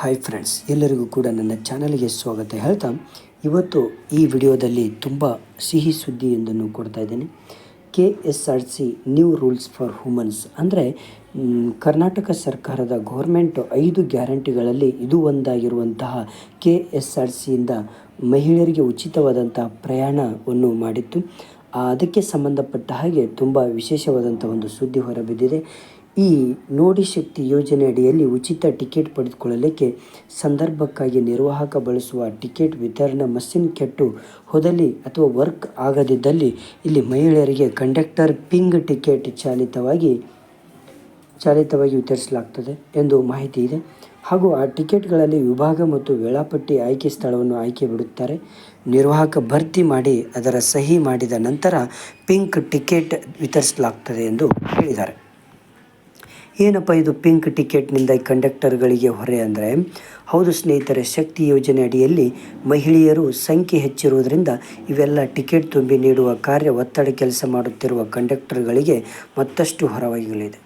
Hi friends ಎಲ್ಲರಿಗೂ ಕೂಡ ನನ್ನ ಚಾನಲ್ಗೆ ಸ್ವಾಗತ. ಹೇಳ್ತಾ, ಇವತ್ತು ಈ ವಿಡಿಯೋದಲ್ಲಿ ತುಂಬ ಸಿಹಿ ಸುದ್ದಿ ಎಂದನ್ನು ಕೊಡ್ತಾ ಇದ್ದೇನೆ. K S R C new rules for womens ಅಂದರೆ ಕರ್ನಾಟಕ ಸರ್ಕಾರದ ಗೌರ್ಮೆಂಟ್ ಐದು ಗ್ಯಾರಂಟಿಗಳಲ್ಲಿ ಇದು ಒಂದಾಗಿರುವಂತಹ ಕೆ ಎಸ್ ಆರ್ ಸಿಯಿಂದ ಮಹಿಳೆಯರಿಗೆ ಉಚಿತವಾದಂತಹ ಪ್ರಯಾಣವನ್ನು ಮಾಡಿತ್ತು. ಅದಕ್ಕೆ ಸಂಬಂಧಪಟ್ಟ ಹಾಗೆ ತುಂಬ ವಿಶೇಷವಾದಂಥ ಒಂದು ಸುದ್ದಿ ಹೊರಬಿದ್ದಿದೆ. ಈ ನೋಡಿ ಶಕ್ತಿ ಯೋಜನೆ ಅಡಿಯಲ್ಲಿ ಉಚಿತ ಟಿಕೆಟ್ ಪಡೆದುಕೊಳ್ಳಲಿಕ್ಕೆ ಸಂದರ್ಭಕ್ಕಾಗಿ ನಿರ್ವಾಹಕ ಬಳಸುವ ಟಿಕೆಟ್ ವಿತರಣಾ ಮಷಿನ್ ಕೆಟ್ಟು ಹೋದಲ್ಲಿ ಅಥವಾ ವರ್ಕ್ ಆಗದಿದ್ದಲ್ಲಿ ಇಲ್ಲಿ ಮಹಿಳೆಯರಿಗೆ ಕಂಡಕ್ಟರ್ ಪಿಂಗ್ ಟಿಕೆಟ್ ಚಾಲಿತವಾಗಿ ಚಾಲಿತವಾಗಿ ವಿತರಿಸಲಾಗ್ತದೆ ಎಂದು ಮಾಹಿತಿ ಇದೆ. ಹಾಗೂ ಆ ಟಿಕೆಟ್ಗಳಲ್ಲಿ ವಿಭಾಗ ಮತ್ತು ವೇಳಾಪಟ್ಟಿ ಆಯ್ಕೆ ಸ್ಥಳವನ್ನು ಆಯ್ಕೆ ಬಿಡುತ್ತಾರೆ. ನಿರ್ವಾಹಕ ಭರ್ತಿ ಮಾಡಿ, ಅದರ ಸಹಿ ಮಾಡಿದ ನಂತರ ಪಿಂಕ್ ಟಿಕೆಟ್ ವಿತರಿಸಲಾಗ್ತದೆ ಎಂದು ಹೇಳಿದ್ದಾರೆ. ಏನಪ್ಪ ಇದು ಪಿಂಕ್ ಟಿಕೆಟ್ನಿಂದ ಕಂಡಕ್ಟರ್ಗಳಿಗೆ ಹೊರೆ ಅಂದರೆ? ಹೌದು ಸ್ನೇಹಿತರೆ, ಶಕ್ತಿ ಯೋಜನೆ ಅಡಿಯಲ್ಲಿ ಮಹಿಳೆಯರು ಸಂಖ್ಯೆ ಹೆಚ್ಚಿರುವುದರಿಂದ ಇವೆಲ್ಲ ಟಿಕೆಟ್ ತುಂಬಿ ನೀಡುವ ಕಾರ್ಯ ಒತ್ತಡ ಕೆಲಸ ಮಾಡುತ್ತಿರುವ ಕಂಡಕ್ಟರ್ಗಳಿಗೆ ಮತ್ತಷ್ಟು ಹೊರವಾಗಲಿದೆ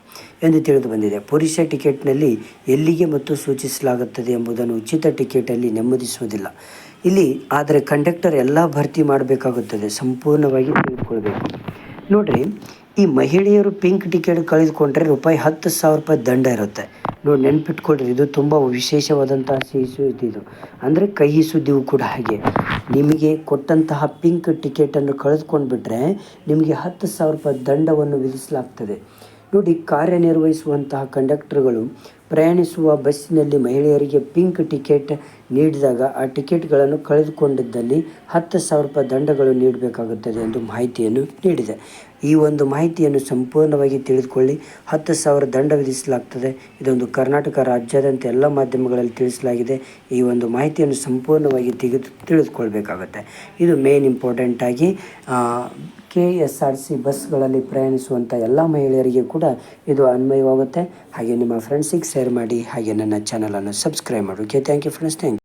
ಎಂದು ತಿಳಿದು ಬಂದಿದೆ. ಪುರುಷ ಟಿಕೆಟ್ನಲ್ಲಿ ಎಲ್ಲಿಗೆ ಮತ್ತು ಸೂಚಿಸಲಾಗುತ್ತದೆ ಎಂಬುದನ್ನು ಉಚಿತ ಟಿಕೆಟಲ್ಲಿ ನೆಮ್ಮದಿಸುವುದಿಲ್ಲ. ಇಲ್ಲಿ ಆದರೆ ಕಂಡಕ್ಟರ್ ಎಲ್ಲ ಭರ್ತಿ ಮಾಡಬೇಕಾಗುತ್ತದೆ, ಸಂಪೂರ್ಣವಾಗಿ ತಿಳಿದುಕೊಳ್ಬೇಕು ನೋಡ್ರಿ, ಈ ಮಹಿಳೆಯರು ಪಿಂಕ್ ಟಿಕೆಟ್ ಕಳೆದುಕೊಂಡ್ರೆ ರೂಪಾಯಿ ಹತ್ತು ಸಾವಿರ ರೂಪಾಯಿ ದಂಡ ಇರುತ್ತೆ. ನೋಡಿ, ನೆನ್ಪಿಟ್ಕೊಳ್ರಿ, ಇದು ತುಂಬ ವಿಶೇಷವಾದಂತಹ ಸಿಹಿ ಸುದ್ದಿ ಇದು. ಅಂದರೆ ಕಹಿ ಸುದ್ದಿಯೂ ಕೂಡ ಹಾಗೆ. ನಿಮಗೆ ಕೊಟ್ಟಂತಹ ಪಿಂಕ್ ಟಿಕೆಟನ್ನು ಕಳೆದುಕೊಂಡ್ಬಿಟ್ರೆ ನಿಮಗೆ ಹತ್ತು ಸಾವಿರ ರೂಪಾಯಿ ದಂಡವನ್ನು ವಿಧಿಸಲಾಗ್ತದೆ. ನೋಡಿ ಕಾರ್ಯನಿರ್ವಹಿಸುವಂತಹ ಕಂಡಕ್ಟರ್ಗಳು ಪ್ರಯಾಣಿಸುವ ಬಸ್ಸಿನಲ್ಲಿ ಮಹಿಳೆಯರಿಗೆ ಪಿಂಕ್ ಟಿಕೆಟ್ ನೀಡಿದಾಗ ಆ ಟಿಕೆಟ್ಗಳನ್ನು ಕಳೆದುಕೊಂಡಿದ್ದಲ್ಲಿ ಹತ್ತು ಸಾವಿರ ರೂಪಾಯಿ ದಂಡಗಳು ನೀಡಬೇಕಾಗುತ್ತದೆ ಎಂದು ಮಾಹಿತಿಯನ್ನು ನೀಡಿದೆ. ಈ ಒಂದು ಮಾಹಿತಿಯನ್ನು ಸಂಪೂರ್ಣವಾಗಿ ತಿಳಿದುಕೊಳ್ಳಿ. ಹತ್ತು ಸಾವಿರ ದಂಡ ವಿಧಿಸಲಾಗ್ತದೆ. ಇದೊಂದು ಕರ್ನಾಟಕ ರಾಜ್ಯಾದ್ಯಂತ ಎಲ್ಲ ಮಾಧ್ಯಮಗಳಲ್ಲಿ ತಿಳಿಸಲಾಗಿದೆ. ಈ ಒಂದು ಮಾಹಿತಿಯನ್ನು ಸಂಪೂರ್ಣವಾಗಿ ತೆಗೆದು ತಿಳಿದುಕೊಳ್ಬೇಕಾಗುತ್ತೆ. ಇದು ಮೇನ್ ಇಂಪಾರ್ಟೆಂಟಾಗಿ ಕೆ ಎಸ್ ಆರ್ ಸಿ ಬಸ್ಗಳಲ್ಲಿ ಪ್ರಯಾಣಿಸುವಂಥ ಎಲ್ಲ ಮಹಿಳೆಯರಿಗೆ ಕೂಡ ಇದು ಅನ್ವಯವಾಗುತ್ತೆ. ಹಾಗೆ ನಿಮ್ಮ ಫ್ರೆಂಡ್ಸಿಗೆ ಶೇರ್ ಮಾಡಿ, ಹಾಗೆ ನನ್ನ ಚಾನಲನ್ನು ಸಬ್ಸ್ಕ್ರೈಬ್ ಮಾಡಿ. Okay thank you friends thank